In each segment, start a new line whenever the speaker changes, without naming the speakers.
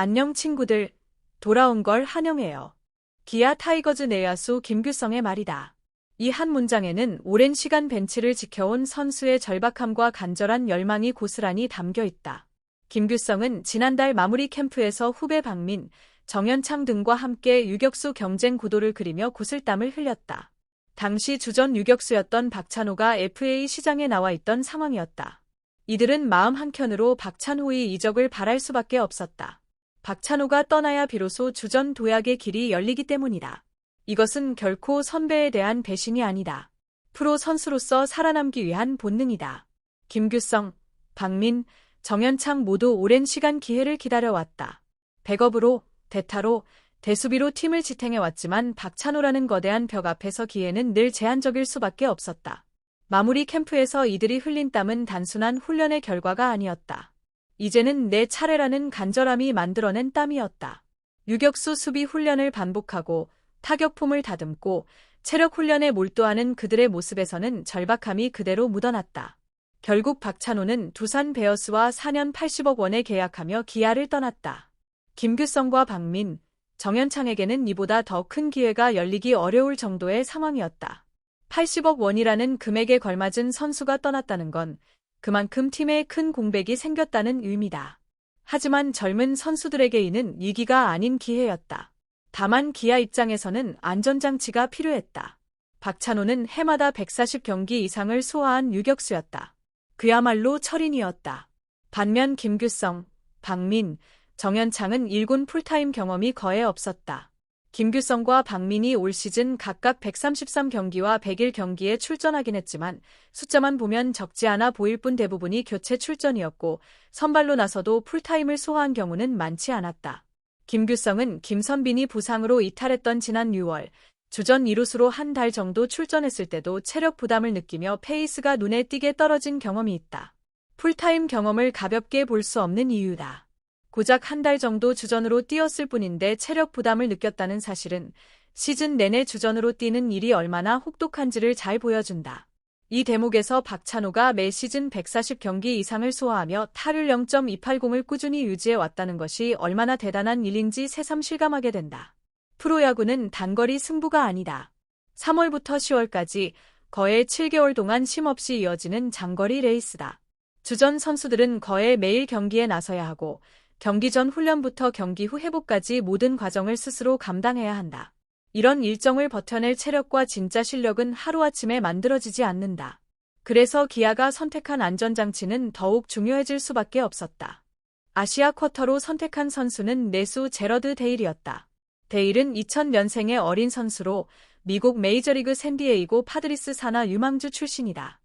안녕 친구들. 돌아온 걸 환영해요. 기아 타이거즈 내야수 김규성의 말이다. 이 한 문장에는 오랜 시간 벤치를 지켜온 선수의 절박함과 간절한 열망이 고스란히 담겨 있다. 김규성은 지난달 마무리 캠프에서 후배 박민, 정현창 등과 함께 유격수 경쟁 구도를 그리며 구슬땀을 흘렸다. 당시 주전 유격수였던 박찬호가 FA 시장에 나와 있던 상황이었다. 이들은 마음 한켠으로 박찬호의 이적을 바랄 수밖에 없었다. 박찬호가 떠나야 비로소 주전 도약의 길이 열리기 때문이다. 이것은 결코 선배에 대한 배신이 아니다. 프로 선수로서 살아남기 위한 본능이다. 김규성, 박민, 정현창 모두 오랜 시간 기회를 기다려왔다. 백업으로, 대타로, 대수비로 팀을 지탱해왔지만 박찬호라는 거대한 벽 앞에서 기회는 늘 제한적일 수밖에 없었다. 마무리 캠프에서 이들이 흘린 땀은 단순한 훈련의 결과가 아니었다. 이제는 내 차례라는 간절함이 만들어낸 땀이었다. 유격수 수비 훈련을 반복하고 타격폼을 다듬고 체력 훈련에 몰두하는 그들의 모습에서는 절박함이 그대로 묻어났다. 결국 박찬호는 두산 베어스와 4년 80억 원에 계약하며 기아를 떠났다. 김규성과 박민, 정현창에게는 이보다 더 큰 기회가 열리기 어려울 정도의 상황이었다. 80억 원이라는 금액에 걸맞은 선수가 떠났다는 건 그만큼 팀에 큰 공백이 생겼다는 의미다. 하지만 젊은 선수들에게 이는 위기가 아닌 기회였다. 다만 기아 입장에서는 안전장치가 필요했다. 박찬호는 해마다 140경기 이상을 소화한 유격수였다. 그야말로 철인이었다. 반면 김규성, 박민, 정현창은 일군 풀타임 경험이 거의 없었다. 김규성과 박민이 올 시즌 각각 133경기와 101경기에 출전하긴 했지만 숫자만 보면 적지 않아 보일 뿐 대부분이 교체 출전이었고 선발로 나서도 풀타임을 소화한 경우는 많지 않았다. 김규성은 김선빈이 부상으로 이탈했던 지난 6월 주전 2루수로 한 달 정도 출전했을 때도 체력 부담을 느끼며 페이스가 눈에 띄게 떨어진 경험이 있다. 풀타임 경험을 가볍게 볼 수 없는 이유다. 고작 한 달 정도 주전으로 뛰었을 뿐인데 체력 부담을 느꼈다는 사실은 시즌 내내 주전으로 뛰는 일이 얼마나 혹독한지를 잘 보여준다. 이 대목에서 박찬호가 매 시즌 140경기 이상을 소화하며 타율 0.280을 꾸준히 유지해 왔다는 것이 얼마나 대단한 일인지 새삼 실감하게 된다. 프로야구는 단거리 승부가 아니다. 3월부터 10월까지 거의 7개월 동안 쉼없이 이어지는 장거리 레이스다. 주전 선수들은 거의 매일 경기에 나서야 하고 경기 전 훈련부터 경기 후 회복까지 모든 과정을 스스로 감당해야 한다. 이런 일정을 버텨낼 체력과 진짜 실력은 하루아침에 만들어지지 않는다. 그래서 기아가 선택한 안전장치는 더욱 중요해질 수밖에 없었다. 아시아 쿼터로 선택한 선수는 내수 제러드 데일이었다. 데일은 2000년생의 어린 선수로 미국 메이저리그 샌디에이고 파드리스 산하 유망주 출신이다.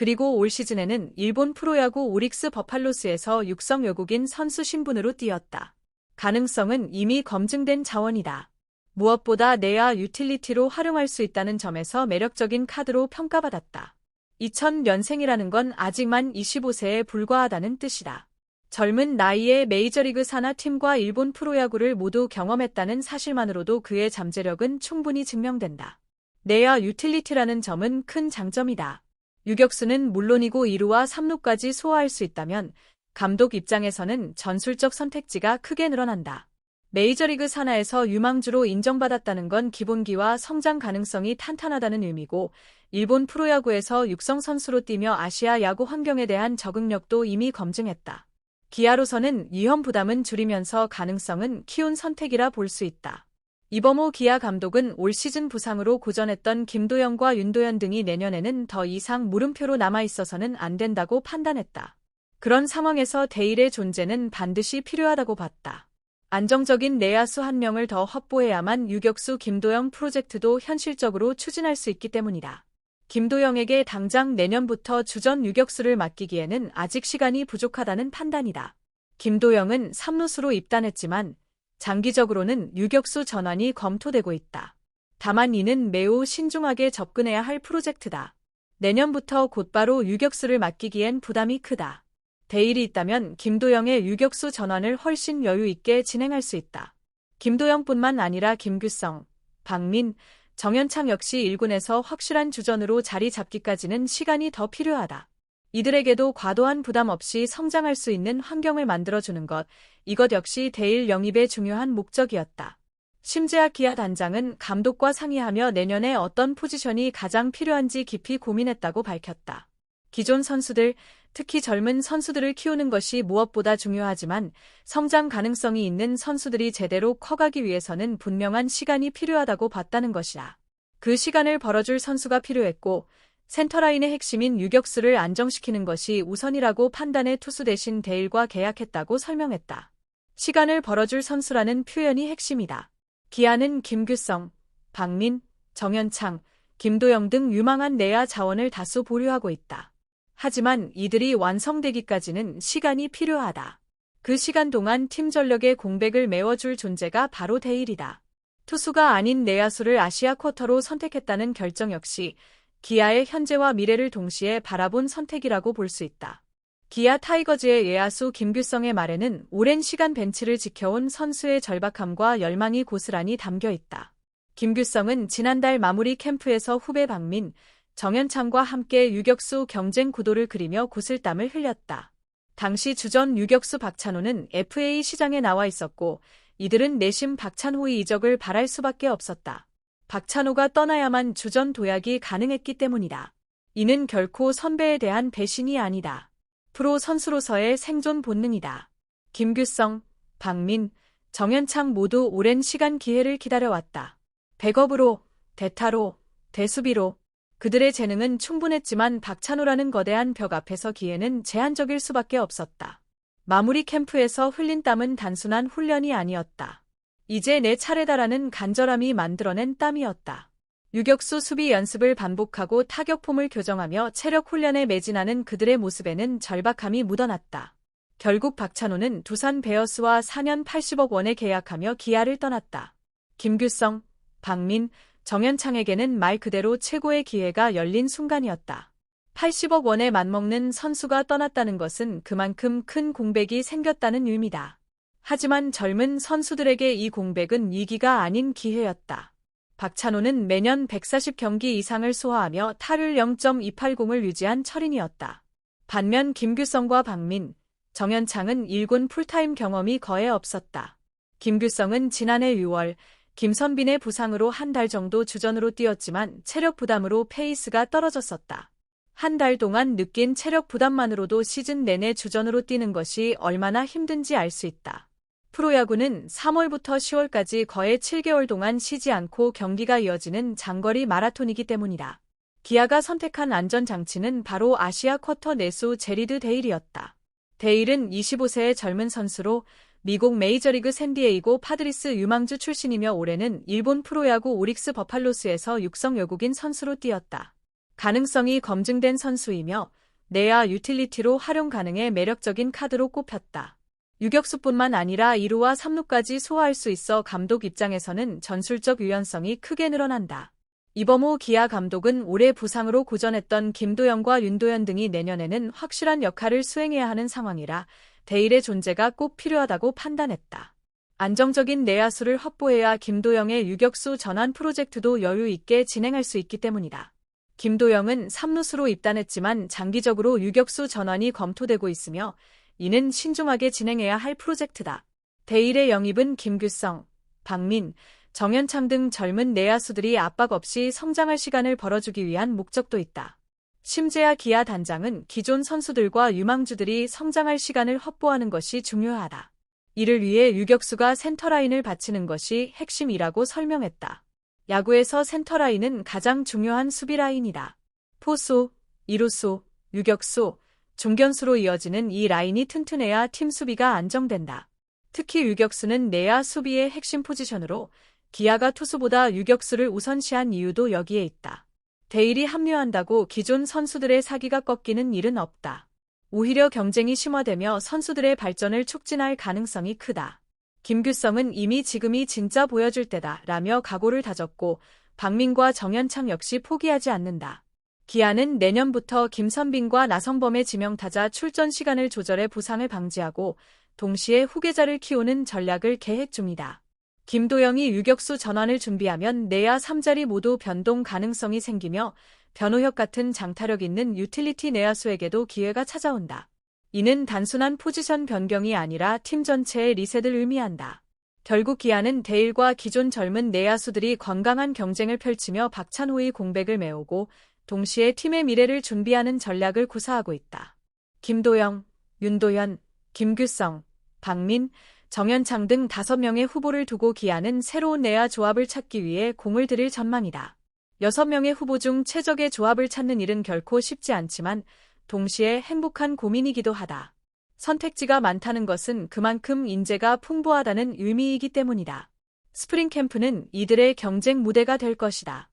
그리고 올 시즌에는 일본 프로야구 오릭스 버팔로스에서 육성 외국인 선수 신분으로 뛰었다. 가능성은 이미 검증된 자원이다. 무엇보다 내야 유틸리티로 활용할 수 있다는 점에서 매력적인 카드로 평가받았다. 2000년생이라는 건 아직만 25세에 불과하다는 뜻이다. 젊은 나이에 메이저리그 산하 팀과 일본 프로야구를 모두 경험했다는 사실만으로도 그의 잠재력은 충분히 증명된다. 내야 유틸리티라는 점은 큰 장점이다. 유격수는 물론이고 2루와 3루까지 소화할 수 있다면 감독 입장에서는 전술적 선택지가 크게 늘어난다. 메이저리그 산하에서 유망주로 인정받았다는 건 기본기와 성장 가능성이 탄탄하다는 의미고 일본 프로야구에서 육성 선수로 뛰며 아시아 야구 환경에 대한 적응력도 이미 검증했다. 기아로서는 위험 부담은 줄이면서 가능성은 키운 선택이라 볼 수 있다. 이범호 기아 감독은 올 시즌 부상으로 고전했던 김도영과 윤도현 등이 내년에는 더 이상 물음표로 남아있어서는 안 된다고 판단했다. 그런 상황에서 데일의 존재는 반드시 필요하다고 봤다. 안정적인 내야수 한 명을 더 확보해야만 유격수 김도영 프로젝트도 현실적으로 추진할 수 있기 때문이다. 김도영에게 당장 내년부터 주전 유격수를 맡기기에는 아직 시간이 부족하다는 판단이다. 김도영은 3루수로 입단했지만 장기적으로는 유격수 전환이 검토되고 있다. 다만 이는 매우 신중하게 접근해야 할 프로젝트다. 내년부터 곧바로 유격수를 맡기기엔 부담이 크다. 대일이 있다면 김도영의 유격수 전환을 훨씬 여유 있게 진행할 수 있다. 김도영뿐만 아니라 김규성, 박민, 정현창 역시 1군에서 확실한 주전으로 자리 잡기까지는 시간이 더 필요하다. 이들에게도 과도한 부담 없이 성장할 수 있는 환경을 만들어주는 것, 이것 역시 대일 영입의 중요한 목적이었다. 심재학 기아 단장은 감독과 상의하며 내년에 어떤 포지션이 가장 필요한지 깊이 고민했다고 밝혔다. 기존 선수들, 특히 젊은 선수들을 키우는 것이 무엇보다 중요하지만 성장 가능성이 있는 선수들이 제대로 커가기 위해서는 분명한 시간이 필요하다고 봤다는 것이다. 그 시간을 벌어줄 선수가 필요했고 센터라인의 핵심인 유격수를 안정시키는 것이 우선이라고 판단해 투수 대신 데일과 계약했다고 설명했다. 시간을 벌어줄 선수라는 표현이 핵심이다. 기아는 김규성, 박민, 정현창, 김도영 등 유망한 내야 자원을 다수 보류하고 있다. 하지만 이들이 완성되기까지는 시간이 필요하다. 그 시간 동안 팀 전력의 공백을 메워줄 존재가 바로 데일이다. 투수가 아닌 내야수를 아시아 쿼터로 선택했다는 결정 역시 기아의 현재와 미래를 동시에 바라본 선택이라고 볼 수 있다. 기아 타이거즈의 예야수 김규성의 말에는 오랜 시간 벤치를 지켜온 선수의 절박함과 열망이 고스란히 담겨 있다. 김규성은 지난달 마무리 캠프에서 후배 박민, 정현창과 함께 유격수 경쟁 구도를 그리며 구슬땀을 흘렸다. 당시 주전 유격수 박찬호는 FA 시장에 나와 있었고 이들은 내심 박찬호의 이적을 바랄 수밖에 없었다. 박찬호가 떠나야만 주전 도약이 가능했기 때문이다. 이는 결코 선배에 대한 배신이 아니다. 프로 선수로서의 생존 본능이다. 김규성, 박민, 정현창 모두 오랜 시간 기회를 기다려왔다. 백업으로, 대타로, 대수비로, 그들의 재능은 충분했지만 박찬호라는 거대한 벽 앞에서 기회는 제한적일 수밖에 없었다. 마무리 캠프에서 흘린 땀은 단순한 훈련이 아니었다. 이제 내 차례다라는 간절함이 만들어낸 땀이었다. 유격수 수비 연습을 반복하고 타격폼을 교정하며 체력 훈련에 매진하는 그들의 모습에는 절박함이 묻어났다. 결국 박찬호는 두산 베어스와 4년 80억 원에 계약하며 기아를 떠났다. 김규성, 박민, 정현창에게는 말 그대로 최고의 기회가 열린 순간이었다. 80억 원에 맞먹는 선수가 떠났다는 것은 그만큼 큰 공백이 생겼다는 의미다. 하지만 젊은 선수들에게 이 공백은 위기가 아닌 기회였다. 박찬호는 매년 140경기 이상을 소화하며 타율 0.280을 유지한 철인이었다. 반면 김규성과 박민, 정현창은 일군 풀타임 경험이 거의 없었다. 김규성은 지난해 6월 김선빈의 부상으로 한 달 정도 주전으로 뛰었지만 체력 부담으로 페이스가 떨어졌었다. 한 달 동안 느낀 체력 부담만으로도 시즌 내내 주전으로 뛰는 것이 얼마나 힘든지 알 수 있다. 프로야구는 3월부터 10월까지 거의 7개월 동안 쉬지 않고 경기가 이어지는 장거리 마라톤이기 때문이다. 기아가 선택한 안전장치는 바로 아시아 쿼터 내수 제리드 데일이었다. 데일은 25세의 젊은 선수로 미국 메이저리그 샌디에이고 파드리스 유망주 출신이며 올해는 일본 프로야구 오릭스 버팔로스에서 육성 외국인 선수로 뛰었다. 가능성이 검증된 선수이며 내야 유틸리티로 활용 가능해 매력적인 카드로 꼽혔다. 유격수뿐만 아니라 2루와 3루까지 소화할 수 있어 감독 입장에서는 전술적 유연성이 크게 늘어난다. 이범호 기아 감독은 올해 부상으로 고전했던 김도영과 윤도현 등이 내년에는 확실한 역할을 수행해야 하는 상황이라 데일의 존재가 꼭 필요하다고 판단했다. 안정적인 내야수를 확보해야 김도영의 유격수 전환 프로젝트도 여유 있게 진행할 수 있기 때문이다. 김도영은 3루수로 입단했지만 장기적으로 유격수 전환이 검토되고 있으며 이는 신중하게 진행해야 할 프로젝트다. 데일의 영입은 김규성, 박민, 정현창 등 젊은 내야수들이 압박 없이 성장할 시간을 벌어주기 위한 목적도 있다. 심재아 기아 단장은 기존 선수들과 유망주들이 성장할 시간을 확보하는 것이 중요하다. 이를 위해 유격수가 센터라인을 바치는 것이 핵심이라고 설명했다. 야구에서 센터라인은 가장 중요한 수비라인이다. 포수, 이루수, 유격수, 중견수로 이어지는 이 라인이 튼튼해야 팀 수비가 안정된다. 특히 유격수는 내야 수비의 핵심 포지션으로 기아가 투수보다 유격수를 우선시한 이유도 여기에 있다. 데일이 합류한다고 기존 선수들의 사기가 꺾이는 일은 없다. 오히려 경쟁이 심화되며 선수들의 발전을 촉진할 가능성이 크다. 김규성은 이미 지금이 진짜 보여줄 때다 라며 각오를 다졌고 박민과 정현창 역시 포기하지 않는다. 기아는 내년부터 김선빈과 나성범의 지명타자 출전 시간을 조절해 부상을 방지하고 동시에 후계자를 키우는 전략을 계획 중이다. 김도영이 유격수 전환을 준비하면 내야 3자리 모두 변동 가능성이 생기며 변호혁 같은 장타력 있는 유틸리티 내야수에게도 기회가 찾아온다. 이는 단순한 포지션 변경이 아니라 팀 전체의 리셋을 의미한다. 결국 기아는 데일과 기존 젊은 내야수들이 건강한 경쟁을 펼치며 박찬호의 공백을 메우고 동시에 팀의 미래를 준비하는 전략을 구사하고 있다. 김도영, 윤도현, 김규성, 박민, 정현창 등 다섯 명의 후보를 두고 기아는 새로운 내야 조합을 찾기 위해 공을 들일 전망이다. 여섯 명의 후보 중 최적의 조합을 찾는 일은 결코 쉽지 않지만 동시에 행복한 고민이기도 하다. 선택지가 많다는 것은 그만큼 인재가 풍부하다는 의미이기 때문이다. 스프링 캠프는 이들의 경쟁 무대가 될 것이다.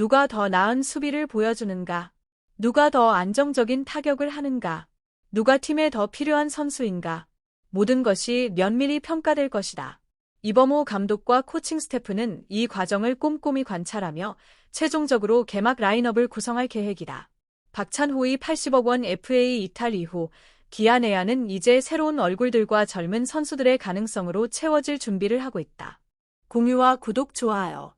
누가 더 나은 수비를 보여주는가? 누가 더 안정적인 타격을 하는가? 누가 팀에 더 필요한 선수인가? 모든 것이 면밀히 평가될 것이다. 이범호 감독과 코칭 스태프는 이 과정을 꼼꼼히 관찰하며 최종적으로 개막 라인업을 구성할 계획이다. 박찬호의 80억 원 FA 이탈 이후 기아 내야는 이제 새로운 얼굴들과 젊은 선수들의 가능성으로 채워질 준비를 하고 있다. 공유와 구독, 좋아요.